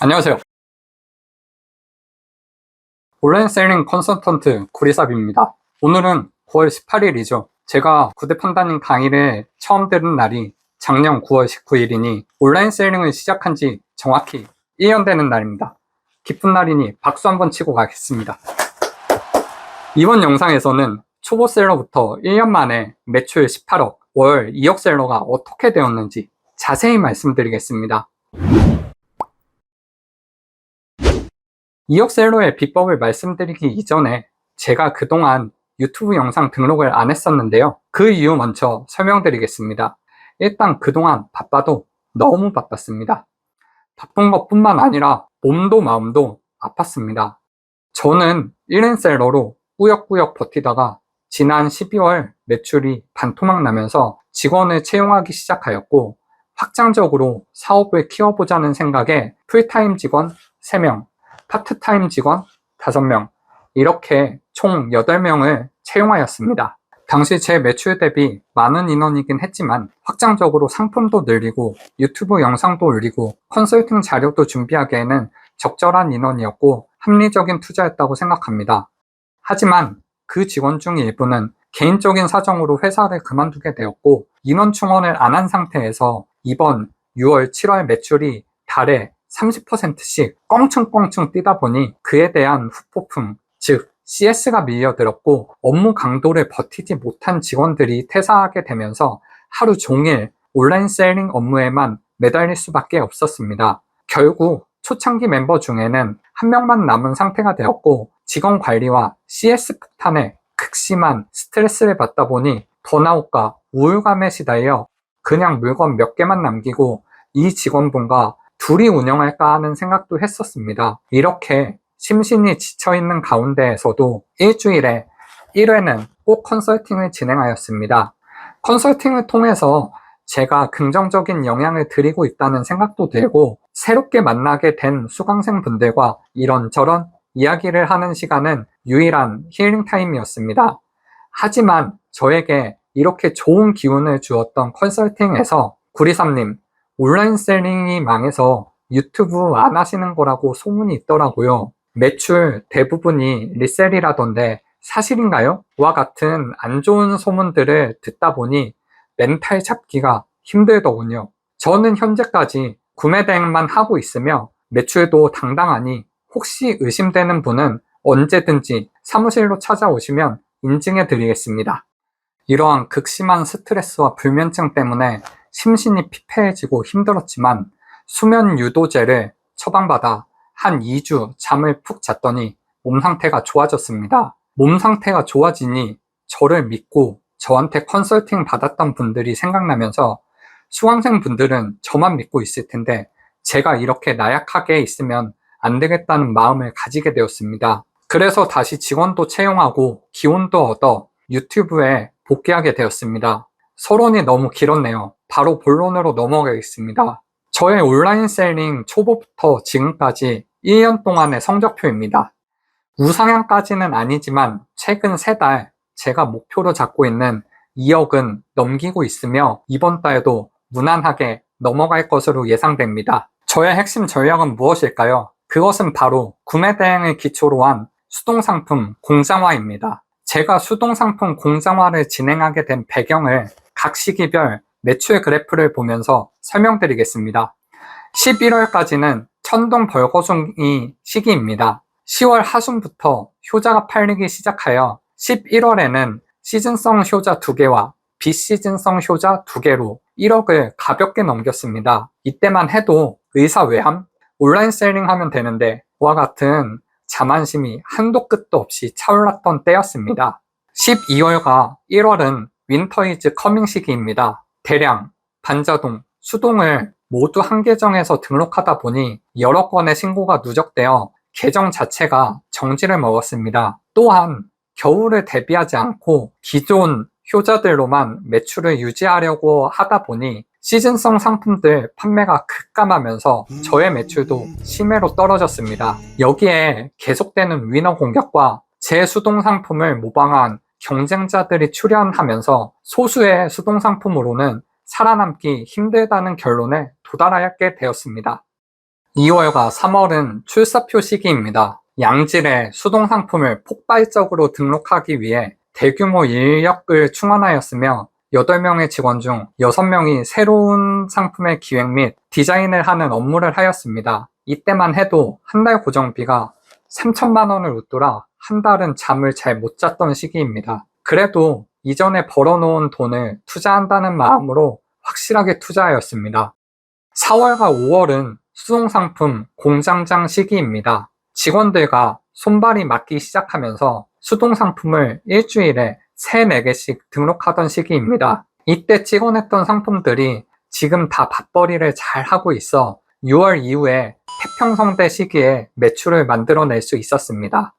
안녕하세요. 온라인 셀링 컨설턴트 구리삽입니다. 오늘은 9월 18일이죠. 제가 구대 판단인 강의를 처음 들은 날이 작년 9월 19일이니 온라인 셀링을 시작한 지 정확히 1년 되는 날입니다. 기쁜 날이니 박수 한번 치고 가겠습니다. 이번 영상에서는 초보 셀러부터 1년 만에 매출 18억, 월 2억 셀러가 어떻게 되었는지 자세히 말씀드리겠습니다. 2억 셀러의 비법을 말씀드리기 이전에 제가 그동안 유튜브 영상 등록을 안 했었는데요. 그 이유 먼저 설명드리겠습니다. 일단 그동안 바빠도 너무 바빴습니다. 바쁜 것 뿐만 아니라 몸도 마음도 아팠습니다. 저는 1인 셀러로 꾸역꾸역 버티다가 지난 12월 매출이 반토막 나면서 직원을 채용하기 시작하였고 확장적으로 사업을 키워보자는 생각에 풀타임 직원 3명, 파트타임 직원 5명, 이렇게 총 8명을 채용하였습니다. 당시 제 매출 대비 많은 인원이긴 했지만 확장적으로 상품도 늘리고 유튜브 영상도 올리고 컨설팅 자료도 준비하기에는 적절한 인원이었고 합리적인 투자였다고 생각합니다. 하지만 그 직원 중 일부는 개인적인 사정으로 회사를 그만두게 되었고 인원 충원을 안 한 상태에서 이번 6월, 7월 매출이 달에 30%씩 껑충껑충 뛰다 보니 그에 대한 후폭풍, 즉 CS가 밀려들었고 업무 강도를 버티지 못한 직원들이 퇴사하게 되면서 하루 종일 온라인 셀링 업무에만 매달릴 수밖에 없었습니다. 결국 초창기 멤버 중에는 한 명만 남은 상태가 되었고 직원 관리와 CS 폭탄에 극심한 스트레스를 받다 보니 번아웃과 우울감에 시달려 그냥 물건 몇 개만 남기고 이 직원분과 둘이 운영할까 하는 생각도 했었습니다. 이렇게 심신이 지쳐있는 가운데에서도 일주일에 1회는 꼭 컨설팅을 진행하였습니다. 컨설팅을 통해서 제가 긍정적인 영향을 드리고 있다는 생각도 들고 새롭게 만나게 된 수강생 분들과 이런저런 이야기를 하는 시간은 유일한 힐링 타임이었습니다. 하지만 저에게 이렇게 좋은 기운을 주었던 컨설팅에서 구리삼님 온라인 셀링이 망해서 유튜브 안 하시는 거라고 소문이 있더라고요. 매출 대부분이 리셀이라던데 사실인가요? 와 같은 안 좋은 소문들을 듣다 보니 멘탈 잡기가 힘들더군요. 저는 현재까지 구매 대행만 하고 있으며 매출도 당당하니 혹시 의심되는 분은 언제든지 사무실로 찾아오시면 인증해 드리겠습니다. 이러한 극심한 스트레스와 불면증 때문에 심신이 피폐해지고 힘들었지만 수면 유도제를 처방받아 한 2주 잠을 푹 잤더니 몸 상태가 좋아졌습니다. 몸 상태가 좋아지니 저를 믿고 저한테 컨설팅 받았던 분들이 생각나면서 수강생 분들은 저만 믿고 있을 텐데 제가 이렇게 나약하게 있으면 안 되겠다는 마음을 가지게 되었습니다. 그래서 다시 직원도 채용하고 기운도 얻어 유튜브에 복귀하게 되었습니다. 서론이 너무 길었네요. 바로 본론으로 넘어가겠습니다. 저의 온라인 셀링 초보부터 지금까지 1년 동안의 성적표입니다. 우상향까지는 아니지만 최근 3달 제가 목표로 잡고 있는 2억은 넘기고 있으며 이번 달도 무난하게 넘어갈 것으로 예상됩니다. 저의 핵심 전략은 무엇일까요? 그것은 바로 구매 대행을 기초로 한 수동상품 공장화입니다. 제가 수동상품 공장화를 진행하게 된 배경을 각 시기별 매출 그래프를 보면서 설명드리겠습니다. 11월까지는 천둥 벌거숭이 시기입니다. 10월 하순부터 효자가 팔리기 시작하여 11월에는 시즌성 효자 2개와 비시즌성 효자 2개로 1억을 가볍게 넘겼습니다. 이때만 해도 의사 외함, 온라인 셀링 하면 되는데 와 같은 자만심이 한도 끝도 없이 차올랐던 때였습니다. 12월과 1월은 윈터 이즈 커밍 시기입니다. 대량, 반자동, 수동을 모두 한 계정에서 등록하다 보니 여러 건의 신고가 누적되어 계정 자체가 정지를 먹었습니다. 또한 겨울을 대비하지 않고 기존 효자들로만 매출을 유지하려고 하다 보니 시즌성 상품들 판매가 급감하면서 저의 매출도 심해로 떨어졌습니다. 여기에 계속되는 위너 공격과 제 수동 상품을 모방한 경쟁자들이 출현하면서 소수의 수동 상품으로는 살아남기 힘들다는 결론에 도달하게 되었습니다. 2월과 3월은 출사표 시기입니다. 양질의 수동 상품을 폭발적으로 등록하기 위해 대규모 인력을 충원하였으며 8명의 직원 중 6명이 새로운 상품의 기획 및 디자인을 하는 업무를 하였습니다. 이때만 해도 한 달 고정비가 3천만 원을 웃돌아 한 달은 잠을 잘 못 잤던 시기입니다. 그래도 이전에 벌어놓은 돈을 투자한다는 마음으로 확실하게 투자하였습니다. 4월과 5월은 수동상품 공장장 시기입니다. 직원들과 손발이 맞기 시작하면서 수동상품을 일주일에 3, 4개씩 등록하던 시기입니다. 이때 찍어냈던 상품들이 지금 다 밥벌이를 잘 하고 있어 6월 이후에 태평성대 시기에 매출을 만들어낼 수 있었습니다.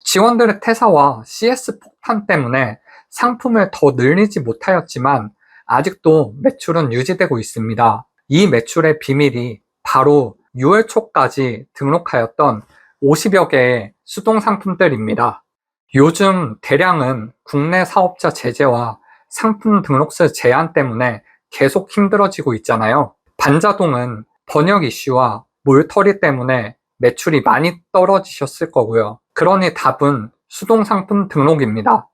직원들의 퇴사와 CS 폭탄 때문에 상품을 더 늘리지 못하였지만 아직도 매출은 유지되고 있습니다. 이 매출의 비밀이 바로 6월 초까지 등록하였던 50여 개의 수동 상품들입니다. 요즘 대량은 국내 사업자 제재와 상품 등록세 제한 때문에 계속 힘들어지고 있잖아요. 반자동은 번역 이슈와 몰터리 때문에 매출이 많이 떨어지셨을 거고요. 그러니 답은 수동 상품 등록입니다.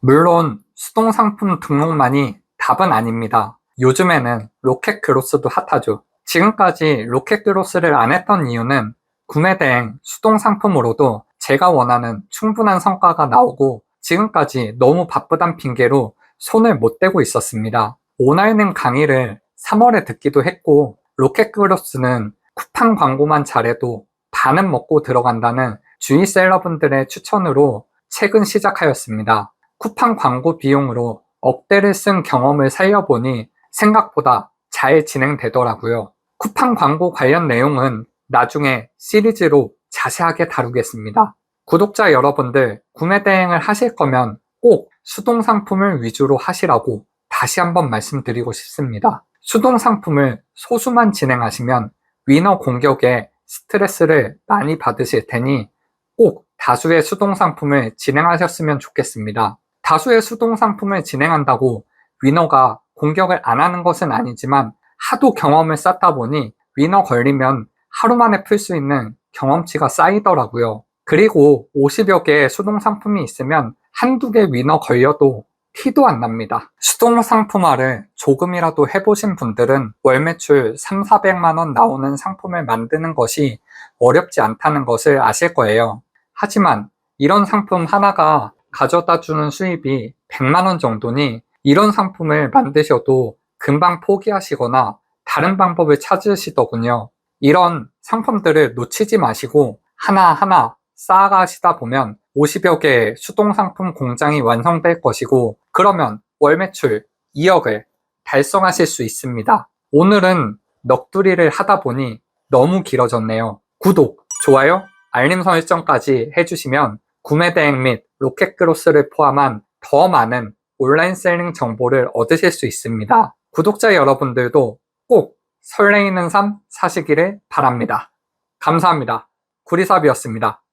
물론 수동 상품 등록만이 답은 아닙니다. 요즘에는 로켓 그로스도 핫하죠. 지금까지 로켓 그로스를 안 했던 이유는 구매 대행 수동 상품으로도 제가 원하는 충분한 성과가 나오고 지금까지 너무 바쁘단 핑계로 손을 못 대고 있었습니다. 오나이는 강의를 3월에 듣기도 했고 로켓 그로스는 쿠팡 광고만 잘해도 반은 먹고 들어간다는 주위 셀러분들의 추천으로 최근 시작하였습니다. 쿠팡 광고 비용으로 억대를 쓴 경험을 살려보니 생각보다 잘 진행되더라고요. 쿠팡 광고 관련 내용은 나중에 시리즈로 자세하게 다루겠습니다. 구독자 여러분들 구매 대행을 하실 거면 꼭 수동 상품을 위주로 하시라고 다시 한번 말씀드리고 싶습니다. 수동 상품을 소수만 진행하시면 위너 공격에 스트레스를 많이 받으실 테니 꼭 다수의 수동 상품을 진행하셨으면 좋겠습니다. 다수의 수동 상품을 진행한다고 위너가 공격을 안 하는 것은 아니지만 하도 경험을 쌓다 보니 위너 걸리면 하루 만에 풀 수 있는 경험치가 쌓이더라고요. 그리고 50여 개의 수동 상품이 있으면 한두 개 위너 걸려도 티도 안 납니다. 수동 상품화를 조금이라도 해보신 분들은 월 매출 3, 400만 원 나오는 상품을 만드는 것이 어렵지 않다는 것을 아실 거예요. 하지만 이런 상품 하나가 가져다 주는 수입이 100만 원 정도니 이런 상품을 만드셔도 금방 포기하시거나 다른 방법을 찾으시더군요. 이런 상품들을 놓치지 마시고 하나하나 쌓아가시다 보면 50여 개의 수동 상품 공장이 완성될 것이고 그러면 월 매출 2억을 달성하실 수 있습니다. 오늘은 넋두리를 하다 보니 너무 길어졌네요. 구독, 좋아요, 알림 설정까지 해주시면 구매 대행 및 로켓 크로스를 포함한 더 많은 온라인 셀링 정보를 얻으실 수 있습니다. 구독자 여러분들도 꼭 설레이는 삶 사시기를 바랍니다. 감사합니다. 구리삽이었습니다.